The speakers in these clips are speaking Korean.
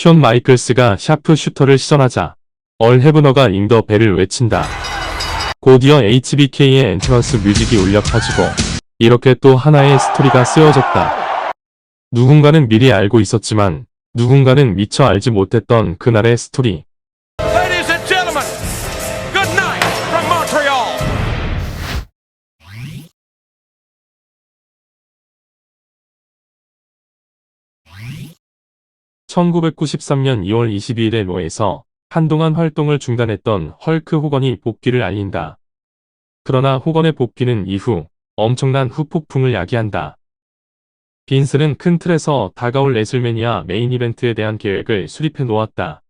션 마이클스가 샤프 슈터를 시전하자 얼 헤브너가 잉더 벨을 외친다. 곧이어 HBK의 엔트런스 뮤직이 울려 퍼지고 이렇게 또 하나의 스토리가 쓰여졌다. 누군가는 미리 알고 있었지만 누군가는 미처 알지 못했던 그날의 스토리. 1993년 2월 22일에 로에서 한동안 활동을 중단했던 헐크 호건이 복귀를 알린다. 그러나 호건의 복귀는 이후 엄청난 후폭풍을 야기한다. 빈스는 큰 틀에서 다가올 레슬매니아 메인 이벤트에 대한 계획을 수립해 놓았다.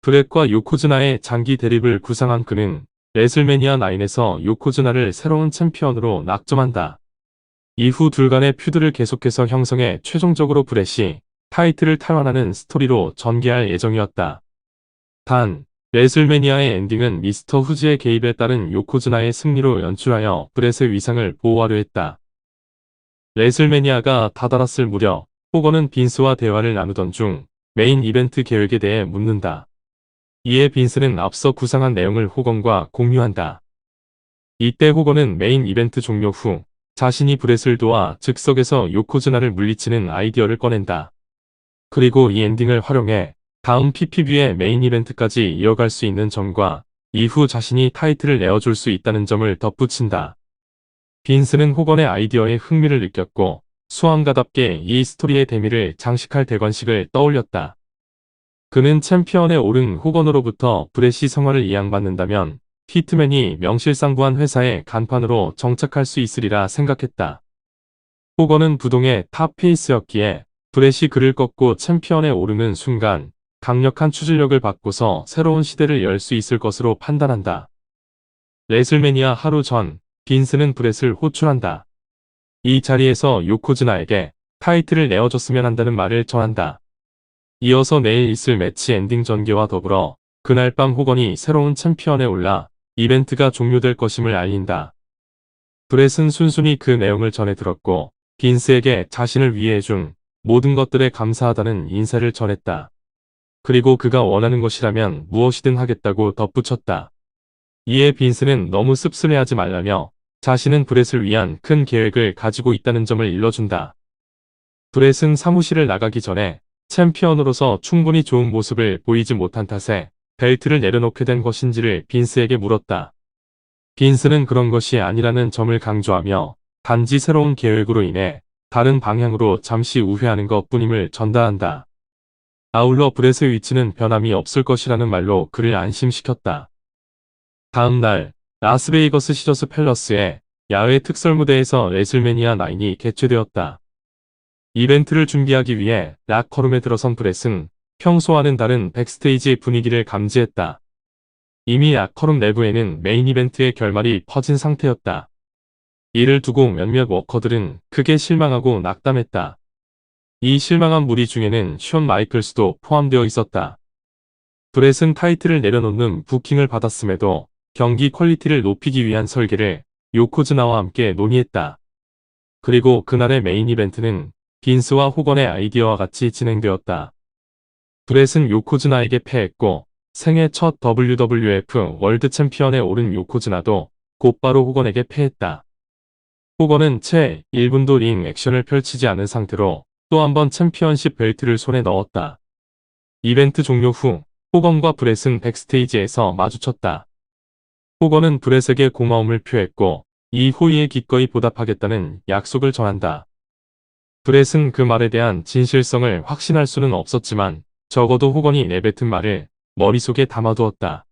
브렛과 요코즈나의 장기 대립을 구상한 그는 레슬매니아 9에서 요코즈나를 새로운 챔피언으로 낙점한다. 이후 둘 간의 퓨드를 계속해서 형성해 최종적으로 브렛이 타이틀을 탈환하는 스토리로 전개할 예정이었다. 단, 레슬매니아의 엔딩은 미스터 후지의 개입에 따른 요코즈나의 승리로 연출하여 브렛의 위상을 보호하려 했다. 레슬매니아가 다다랐을 무렵, 호건은 빈스와 대화를 나누던 중 메인 이벤트 계획에 대해 묻는다. 이에 빈스는 앞서 구상한 내용을 호건과 공유한다. 이때 호건은 메인 이벤트 종료 후 자신이 브렛을 도와 즉석에서 요코즈나를 물리치는 아이디어를 꺼낸다. 그리고 이 엔딩을 활용해 다음 PPV의 메인 이벤트까지 이어갈 수 있는 점과 이후 자신이 타이틀을 내어줄 수 있다는 점을 덧붙인다. 빈스는 호건의 아이디어에 흥미를 느꼈고 수왕가답게 이 스토리의 대미를 장식할 대관식을 떠올렸다. 그는 챔피언에 오른 호건으로부터 브레시 성화를 이양받는다면 히트맨이 명실상부한 회사의 간판으로 정착할 수 있으리라 생각했다. 호건은 부동의 탑 페이스였기에 브렛이 그를 꺾고 챔피언에 오르는 순간 강력한 추진력을 받고서 새로운 시대를 열 수 있을 것으로 판단한다. 레슬매니아 하루 전 빈스는 브렛을 호출한다. 이 자리에서 요코즈나에게 타이틀을 내어줬으면 한다는 말을 전한다. 이어서 내일 있을 매치 엔딩 전개와 더불어 그날 밤 호건이 새로운 챔피언에 올라 이벤트가 종료될 것임을 알린다. 브렛은 순순히 그 내용을 전해 들었고 빈스에게 자신을 위해 해준 모든 것들에 감사하다는 인사를 전했다. 그리고 그가 원하는 것이라면 무엇이든 하겠다고 덧붙였다. 이에 빈스는 너무 씁쓸해하지 말라며 자신은 브렛을 위한 큰 계획을 가지고 있다는 점을 일러준다. 브렛은 사무실을 나가기 전에 챔피언으로서 충분히 좋은 모습을 보이지 못한 탓에 벨트를 내려놓게 된 것인지를 빈스에게 물었다. 빈스는 그런 것이 아니라는 점을 강조하며 단지 새로운 계획으로 인해 다른 방향으로 잠시 우회하는 것 뿐임을 전달한다. 아울러 브렛의 위치는 변함이 없을 것이라는 말로 그를 안심시켰다. 다음 날 라스베이거스 시저스 팰러스의 야외 특설 무대에서 레슬매니아 9이 개최되었다. 이벤트를 준비하기 위해 락커룸에 들어선 브렛은 평소와는 다른 백스테이지의 분위기를 감지했다. 이미 락커룸 내부에는 메인 이벤트의 결말이 퍼진 상태였다. 이를 두고 몇몇 워커들은 크게 실망하고 낙담했다. 이 실망한 무리 중에는 션 마이클스도 포함되어 있었다. 브렛은 타이틀을 내려놓는 부킹을 받았음에도 경기 퀄리티를 높이기 위한 설계를 요코즈나와 함께 논의했다. 그리고 그날의 메인 이벤트는 빈스와 호건의 아이디어와 같이 진행되었다. 브렛은 요코즈나에게 패했고 생애 첫 WWF 월드 챔피언에 오른 요코즈나도 곧바로 호건에게 패했다. 호건은 채 1분도 링 액션을 펼치지 않은 상태로 또 한 번 챔피언십 벨트를 손에 넣었다. 이벤트 종료 후 호건과 브렛은 백스테이지에서 마주쳤다. 호건은 브렛에게 고마움을 표했고 이 호의에 기꺼이 보답하겠다는 약속을 전한다. 브렛은 그 말에 대한 진실성을 확신할 수는 없었지만 적어도 호건이 내뱉은 말을 머릿속에 담아두었다.